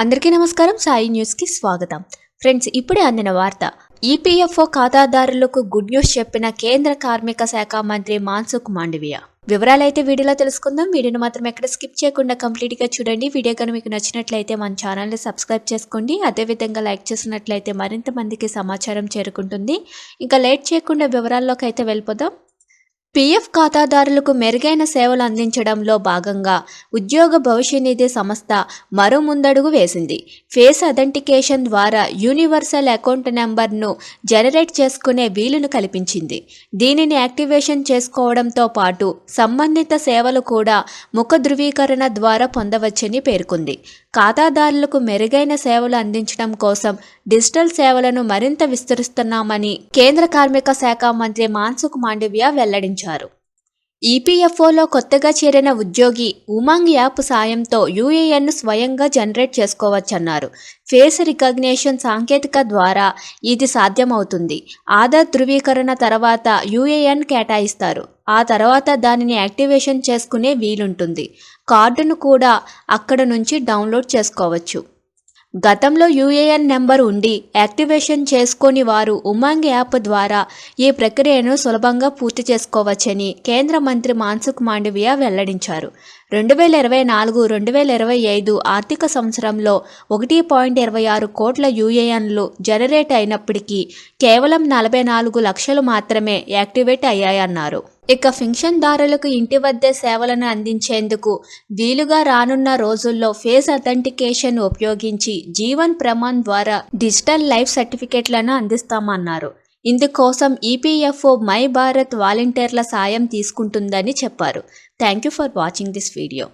అందరికీ నమస్కారం. సాయి న్యూస్కి స్వాగతం. ఫ్రెండ్స్ ఇప్పుడే అందిన వార్త. ఈపీఎఫ్ఓ ఖాతాదారులకు గుడ్ న్యూస్ చెప్పిన కేంద్ర కార్మిక శాఖ మంత్రి మాన్సుఖ్ మాండవియా. వివరాలైతే వీడియోలో తెలుసుకుందాం. వీడియోని మాత్రం ఎక్కడ స్కిప్ చేయకుండా కంప్లీట్గా చూడండి. వీడియో కనుక మీకు నచ్చినట్లయితే మన ఛానల్ని సబ్స్క్రైబ్ చేసుకోండి. అదేవిధంగా లైక్ చేసినట్లయితే మరింత మందికి సమాచారం చేరుకుంటుంది. ఇంకా లేట్ చేయకుండా వివరాల్లోకి అయితే వెళ్ళిపోదాం. పీఎఫ్ ఖాతాదారులకు మెరుగైన సేవలు అందించడంలో భాగంగా ఉద్యోగ భవిష్య నిధి సంస్థ మరో ముందడుగు వేసింది. ఫేస్ అథెంటికేషన్ ద్వారా యూనివర్సల్ అకౌంట్ నెంబర్ను జనరేట్ చేసుకునే వీలును కల్పించింది. దీనిని యాక్టివేషన్ చేసుకోవడంతో పాటు సంబంధిత సేవలు కూడా ముఖ ధృవీకరణ ద్వారా పొందవచ్చని పేర్కొంది. ఖాతాదారులకు మెరుగైన సేవలు అందించడం కోసం డిజిటల్ సేవలను మరింత విస్తరిస్తున్నామని కేంద్ర కార్మిక శాఖ మంత్రి మాన్సుఖ్ మాండవ్య వెల్లడించారు. ఈపీఎఫ్ఓలో కొత్తగా చేరిన ఉద్యోగి ఉమాంగ్ యాప్ సాయంతో యూఏఎన్ను స్వయంగా జనరేట్ చేసుకోవచ్చన్నారు. ఫేస్ రికగ్నేషన్ సాంకేతిక ద్వారా ఇది సాధ్యమవుతుంది. ఆధార్ ధృవీకరణ తర్వాత యూఏఎన్ కేటాయిస్తారు. ఆ తర్వాత దానిని యాక్టివేషన్ చేసుకునే వీలుంటుంది. కార్డును కూడా అక్కడ నుంచి డౌన్లోడ్ చేసుకోవచ్చు. గతంలో యూఏఎన్ నెంబర్ ఉండి యాక్టివేషన్ చేసుకోని వారు ఉమాంగ్ యాప్ ద్వారా ఈ ప్రక్రియను సులభంగా పూర్తి చేసుకోవచ్చని కేంద్ర మంత్రి మాన్సుఖ్ మాండవియా వెల్లడించారు. రెండు వేల ఇరవై నాలుగు రెండు వేల ఇరవై ఐదు ఆర్థిక సంవత్సరంలో ఒకటి పాయింట్ ఇరవై ఆరు కోట్ల యూఏఎన్లు జనరేట్ అయినప్పటికీ కేవలం నలభై నాలుగు లక్షలు మాత్రమే యాక్టివేట్ అయ్యాయన్నారు. ఇక ఫింక్షన్దారులకు ఇంటి వద్దే సేవలను అందించేందుకు వీలుగా రానున్న రోజుల్లో ఫేస్ అథెంటికేషన్ ఉపయోగించి జీవన్ ప్రమాణ్ ద్వారా డిజిటల్ లైఫ్ సర్టిఫికెట్లను అందిస్తామన్నారు. ఇందుకోసం ఈపీఎఫ్ఓ మై భారత్ వాలంటీర్ల సాయం తీసుకుంటుందని చెప్పారు. Thank you for watching this video.